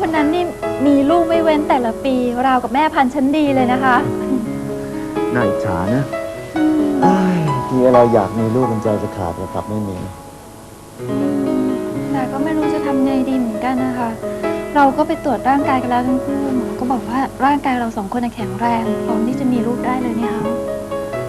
คนนั้นนี่มีลูกไม่เว้นแต่ละปี ราวกับแม่พันธุ์ชั้นดีเลยนะคะ น่าอิจฉานะเอ้ยทีเราอยากมีลูกกันใจจะขาดแต่กลับไม่มี แต่ก็ไม่รู้จะทำไงดีเหมือนกันนะคะ เราก็ไปตรวจร่างกายกันแล้วทั้งคู่หมอก็บอกว่าร่างกายเราสองคนน่ะแข็งแรงพร้อมที่จะมีลูกได้เลยเนี่ยค่ะ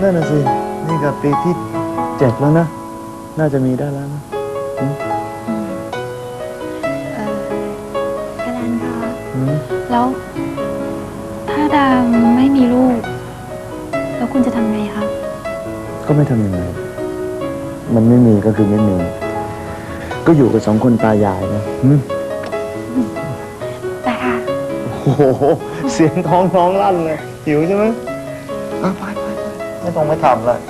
นั่นน่ะสิ นี่ก็ปีที่เจ็ดแล้วนะ น่าจะมีได้แล้วนะเออ แล้ว ถ้าดามไม่มีลูก แล้วคุณจะทำไงคะ ก็ไม่ทำยังไง มันไม่มีก็คือไม่มี ก็อยู่กับสองคนตายายนะอืมแต่ค่ะ โอ้โห เสียงท้องน้องลั่นเลย หิวใช่ไหมอะไปไปไปไม่ต้องไม่ทำเลย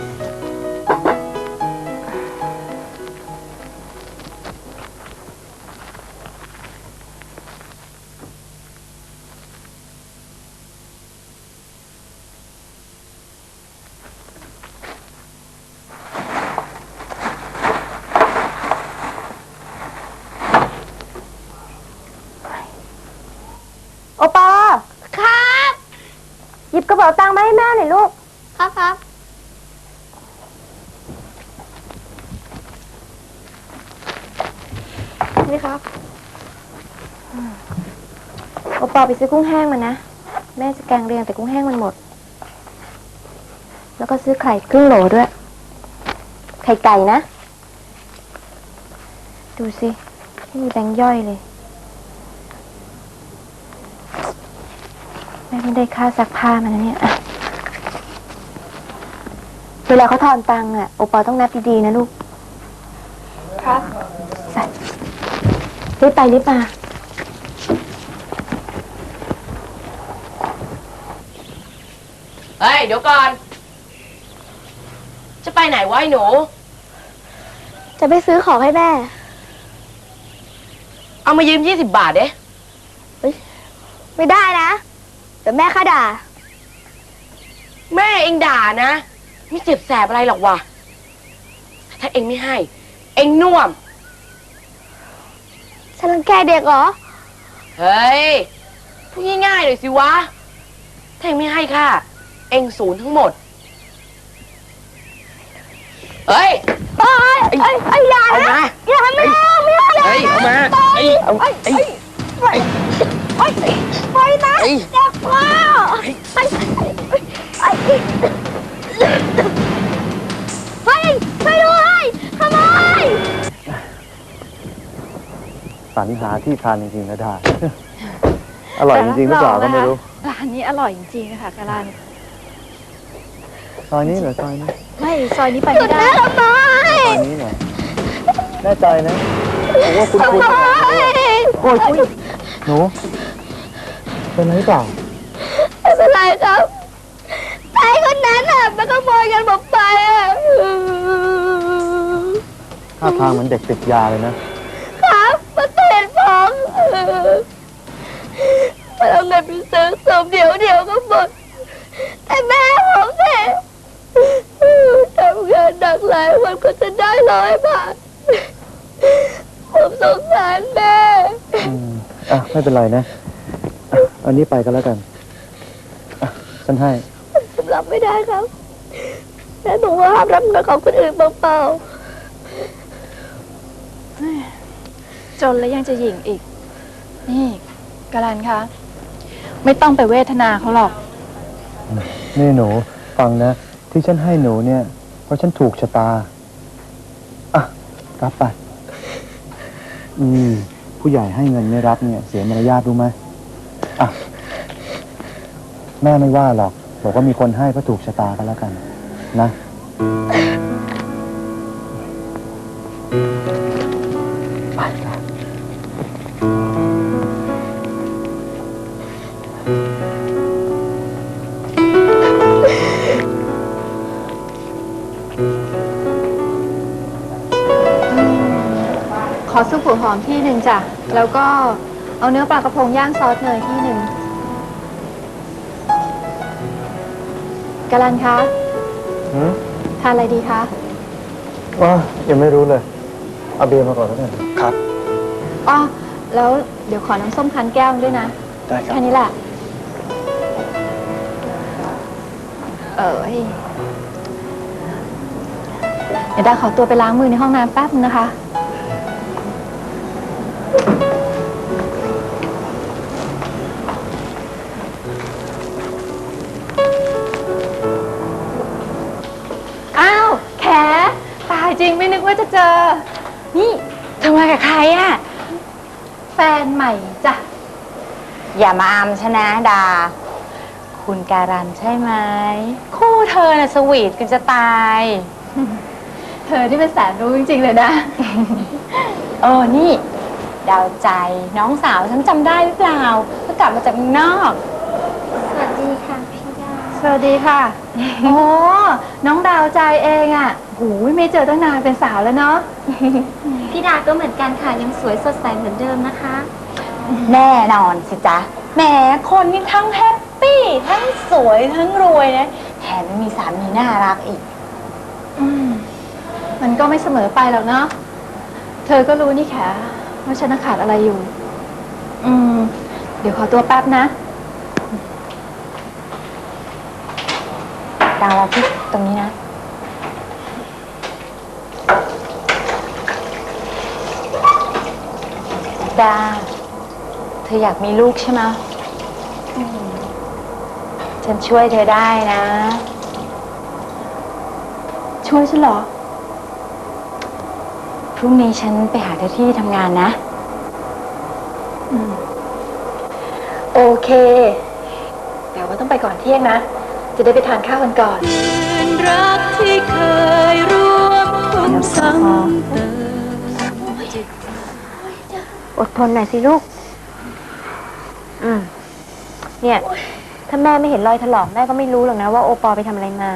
นี่ครับโอปอไปซื้อกุ้งแห้งมานะ แม่จะแกงเรียงแต่กุ้งแห้งมันหมด แล้วก็ซื้อไข่ครึ่งโหลด้วย ไข่ไก่นะ ดูสิไม่มีแบงค์ย่อยเลย แม่ไม่ได้ค่าซักผ้ามันนะเนี่ยอะเวลาเขาทอนตังค์อะ โอปอต้องนับดีๆนะลูก ครับ รีบไปรีบมา เฮ้ย เดี๋ยวก่อน จะไปไหนวะไอ้หนู จะไปซื้อของให้แม่ เอามายืมยี่สิบบาทเด้ไม่ได้นะ เดี๋ยวแม่ข้าด่า แม่เองด่านะ ไม่เจ็บแสบอะไรหรอกวะ ถ้าเองไม่ให้ เองน่วม ฉันรังแกเด็กเหรอ เฮ้ย พูดง่ายๆเลยสิวะ ถ้าเองไม่ให้ค่ะ เองศูนย์ทั้งหมด เฮ้ยโอ้ยไอ้ไอ้ยาเอานะมา อย่าไม่เอาไม่เอาเลยเฮ้ย เอามาไอ้เอาไอ้ไอ้ไอ้ไอ้ไอ้นะไอ้เจ็บคอ รรหาที่ทานจริงๆนะดาอร่อยจริงๆหรือเปล่าก็ไม่รู้ ร้านนี้อร่อยจริงๆค่ะกระดานซอยนี้เหรอซอยนี้ไม่ซอยนี้ไปหยุไม่ดได้นะทำไมซอยนี้เหรอแน่ใจนะผมว่าคุณคุณทำไมโอ้ยอุ๊ยหนูเป็นไรหรือเปล่าไม่เป็นไรครับไอ้คนนั้นอะมันขโมยเงินผมไปอะท่าทางเหมือนเด็กติดยาเลยนะ ครับมันเห็นผมมันเอาเงินไปซื้อ สมเดียวเดียวก็หมด แต่แม่ผมเนี่ยทำงานหนักหลายวันก็จะได้ร้อยบาท ผมสงสารแม่ อืมอะไม่เป็นไรนะอะเอานี้ไปก็แล้วกันอะฉันให้ ผมรับไม่ได้ครับแม่บอกว่าห้ามรับเงินของคนอื่นเปล่าจนแล้วยังจะหยิ่งอีก นี่กระดานคะ ไม่ต้องไปเวทนาเขาหรอก นี่หนูฟังนะ ที่ฉันให้หนูเนี่ย เพราะฉันถูกชะตา อะ รับไป อืม ผู้ใหญ่ให้เงินไม่รับเนี่ย เสียมารยาทรู้ไหมอะ แม่ไม่ว่าหรอก บอกว่ามีคนให้เพราะถูกชะตากันแล้วกัน นะ อซุปหัวหอมที่หนึ่งจ้ะ แล้วก็เอาเนื้อปลากระพงย่างซอสเนยที่หนึ่งกะลันคะหืมทานอะไรดีคะว่ายังไม่รู้เลย เอาเบียร์มาก่อนแล้วกันครับ อ๋อ แล้วเดี๋ยวขอน้ำส้มคั้นแก้วด้วยนะ ได้ครับ แค่นี้แหละ เออเดี๋ยวดาขอตัวไปล้างมือในห้องน้ำแป๊บนึงนะคะ ว่าจะเจอ นี่เธอมากับใครอะ แฟนใหม่จ้ะ อย่ามาอำชนะดา คุณการันใช่ไหม คู่เธอน่ะสวีทกันจะตาย เธอที่เป็นแสนรู้จริงๆเลยนะ เออ นี่ ดาวใจน้องสาวฉันจำได้หรือเปล่าเพิ่งกลับมาจากเมืองนอก สวัสดีค่ะพี่ดาว สวัสดีค่ะ โอ้น้องดาวใจเองอะหูยไม่เจอตั้งนานเป็นสาวแล้วเนาะ พี่ดาก็เหมือนกันค่ะยังสวยสดใสเหมือนเดิมนะคะ แน่นอนสิจ๊ะแหมคนนี่ทั้งแฮปปี้ทั้งสวยทั้งรวยนะแถมยังมีสามีน่ารักอีก อืมมันก็ไม่เสมอไปหรอกเนาะ เธอก็รู้นี่แขว่าฉันน่ะขาดอะไรอยู่ อืม เดี๋ยวขอตัวแป๊บนะ ดาวเอาพี่ตรงนี้นะ ดา เธออยากมีลูกใช่ไหมอืมฉันช่วยเธอได้นะ ช่วยฉันเหรอ พรุ่งนี้ฉันไปหาเธอที่ทำงานนะอืมโอเค แต่ว่าต้องไปก่อนเที่ยงนะ จะได้ไปทานข้าวกันก่อน รักที่เคยร่วมทุกซ้ำเติมอดทนหน่อยสิลูก อืม เนี่ย ถ้าแม่ไม่เห็นรอยถลอกแม่ก็ไม่รู้หรอกนะว่าโอปอไปทำอะไรมา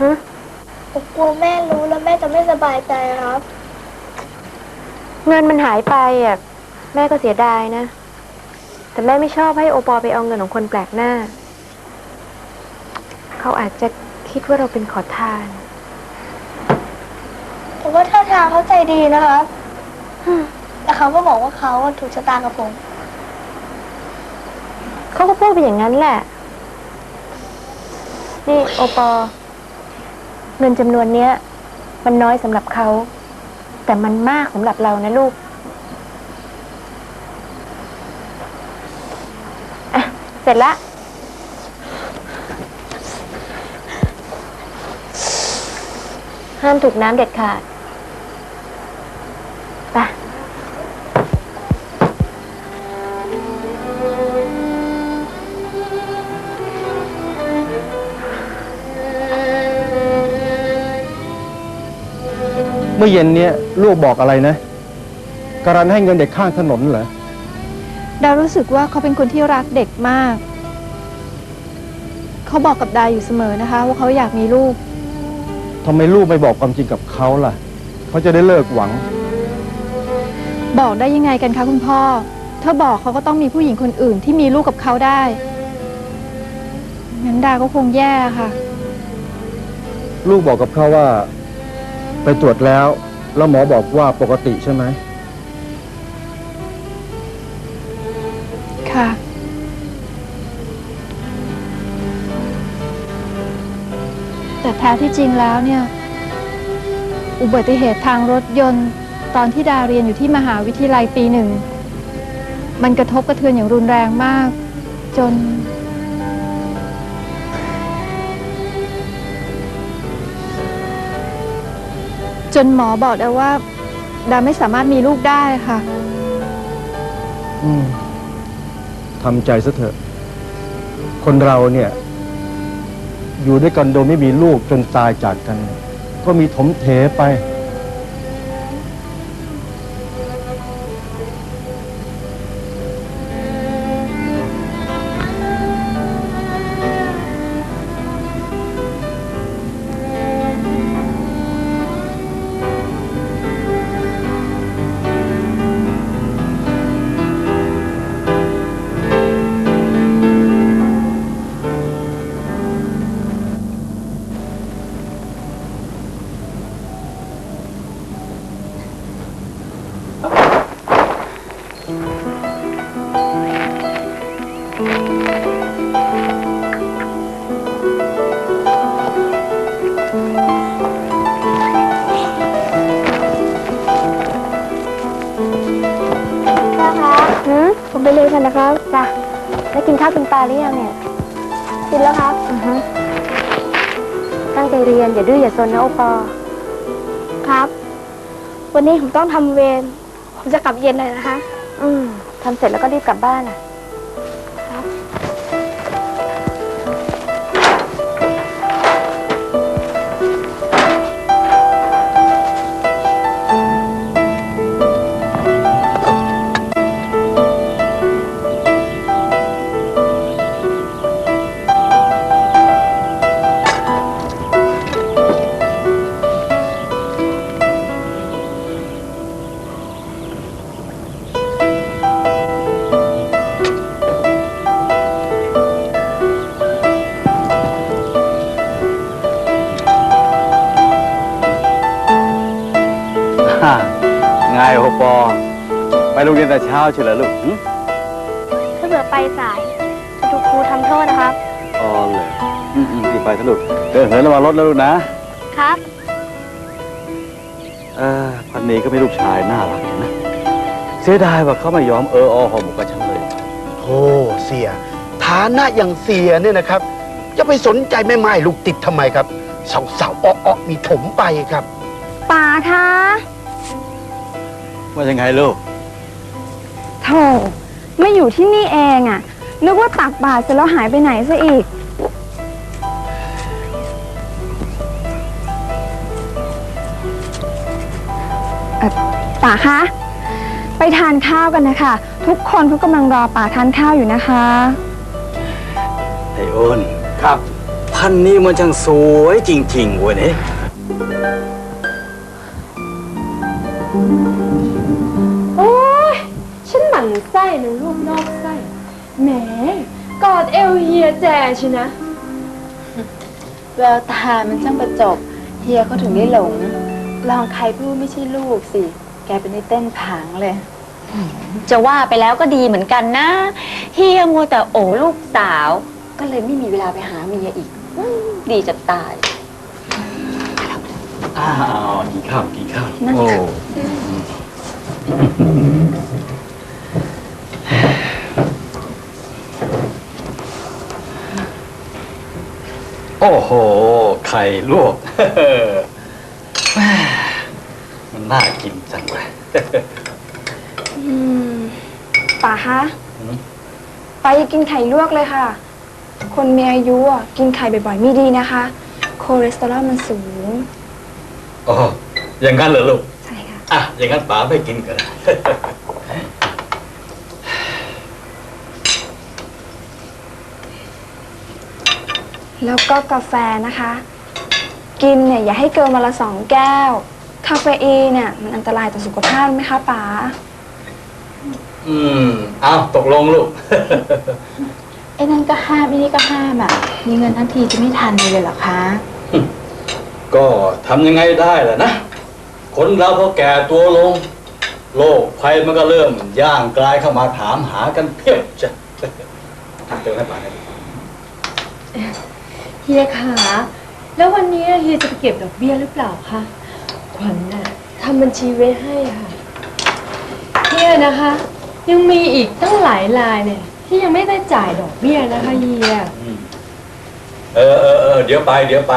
ฮะผมกลัวแม่รู้แล้วแม่จะไม่สบายใจครับ เงินมันหายไปอะ แม่ก็เสียดายนะ แต่แม่ไม่ชอบให้โอปอไปเอาเงินของคนแปลกหน้า เขาอาจจะคิดว่าเราเป็นขอทาน แต่ว่าท่าทางเขาใจดีนะครับแต่เขาก็บอกว่าเขาอะถูกชะตากับผม เขาก็พูดไปอย่างนั้นแหละ นี่โอปอ เงินจำนวนเนี้ย มันน้อยสำหรับเขา แต่มันมากสำหรับเรานะลูกอะเสร็จละ ห้ามถูกน้ำเด็ดขาดไปเมื่อเย็นเนี้ยลูกบอกอะไรนะการันให้เงินเด็กข้างถนนเหรอ ดาวรู้สึกว่าเขาเป็นคนที่รักเด็กมาก เขาบอกกับดาอยู่เสมอนะคะ ว่าเขาอยากมีลูก ทำไมลูกไม่บอกความจริงกับเขาล่ะ เขาจะได้เลิกหวัง บอกได้ยังไงกันคะคุณพ่อ ถ้าบอกเขาก็ต้องมีผู้หญิงคนอื่นที่มีลูกกับเขาได้งั้นดาก็คงแย่ค่ะ ลูกบอกกับเขาว่า ไปตรวจแล้ว แล้วหมอบอกว่าปกติใช่ไหมค่ะ แต่แท้ที่จริงแล้วเนี่ยอุบัติเหตุทางรถยนต์ ตอนที่ดาเรียนอยู่ที่มหาวิทยาลัยปีหนึ่ง มันกระทบกระเทือนอย่างรุนแรงมาก จน จนหมอบอกได้ว่า ดาไม่สามารถมีลูกได้ค่ะ อืมทำใจซะเถอะ คนเราเนี่ย อยู่ด้วยกันโดยไม่มีลูกจนตายจากกัน ก็มีถมเถไป กันนะครับจ้ะแล้วกินข้าวกินปลาหรือยังเนี่ยกินแล้วครับอือฮะตั้งใจเรียนอย่าดื้ออย่าซนนะโอปอครับ วันนี้ผมต้องทำเวรผมจะกลับเย็นเลยนะคะ อืมทำเสร็จแล้วก็รีบกลับบ้านอะ ปอ ไปโรงเรียนแต่เช้าเฉยเหรอลูกหึถ้าเผื่อไปสายจะถูกครูทำโทษนะครับ อ๋อเลยอืมอืมรีบไปเถอะลูกเดินเหินระวังรถแล้วลูกนะครับ เออพันนี้ก็ไม่ลูกชายน่ารักจังนะ เสียดายว่าเขาไม่ยอมเอออหอหมกกับฉันเลย โอ้เสีย ฐานะอย่างเสียเนี่ยนะครับ จะไปสนใจแม่ไม้ลูกติดทำไมครับสาวๆอ้อๆมีถมไปครับป๋าคะ ว่ายังไงลูกโถไม่อยู่ที่นี่เองอะนึกว่าตักบาตรเสร็จแล้วหายไปไหนซะอีก เอ่อป๋าคะ ไปทานข้าวกันนะคะ ทุกคนเขากำลังรอป๋าทานข้าวอยู่นะคะ ไอ้อ้นครับ พันนี้มันช่างสวยจริงๆเว้ยเนี่ย ไส้นะลูกนอกไส้แหมกอดเอลเฮียแจชินะ แววตามันช่างประจบ เฮียเขาถึงได้หลง ลองใครพูดไม่ใช่ลูกสิ แกเป็นได้เต้นผางเลย จะว่าไปแล้วก็ดีเหมือนกันนะ เฮียมัวแต่โอ้ลูกสาว ก็เลยไม่มีเวลาไปหาเมียอีกอืมดีจะตาย อ้าวกินข้าวกินข้าวโอ้ โอ้โห ไข่ลวกแม่มันน่ากินจังเลยป๋าคะหืมไปอย่ากินไข่ลวกเลยค่ะ คนมีอายุอะกินไข่บ่อยๆไม่ดีนะคะ คอเลสเตอรอลมันสูง อ๋ออย่างนั้นเหรอลูก ใช่ค่ะ อะ อย่างนั้นป๋าไม่กินก็ได้ แล้วก็กาแฟนะคะ กินเนี่ยอย่าให้เกินวันละสองแก้ว คาเฟอีนเนี่ยมันอันตรายต่อสุขภาพไหมคะป๋า อืมเอาตกลงลูก ไอ้นั่นก็ห้ามไอ้นี่ก็ห้ามอะ มีเงินทั้งทีจะไม่ทันเลยเหรอคะ ก็ทำยังไงได้ล่ะนะ คนเราพอแก่ตัวลง โลกภัยมันก็เริ่ม ย่างกลายเข้ามาถามหากันเพียบจ้ะเจอให้ป่าเนี่ย เฮียขาแล้ววันนี้เฮียจะไปเก็บดอกเบี้ยหรือเปล่าคะขวัญน่ะทำบัญชีไว้ให้ค่ะเฮียนะคะ ยังมีอีกตั้งหลายรายเนี่ย ที่ยังไม่ได้จ่ายดอกเบี้ยนะคะเฮีย เออเออเออเดี๋ยวไป เดี๋ยวไป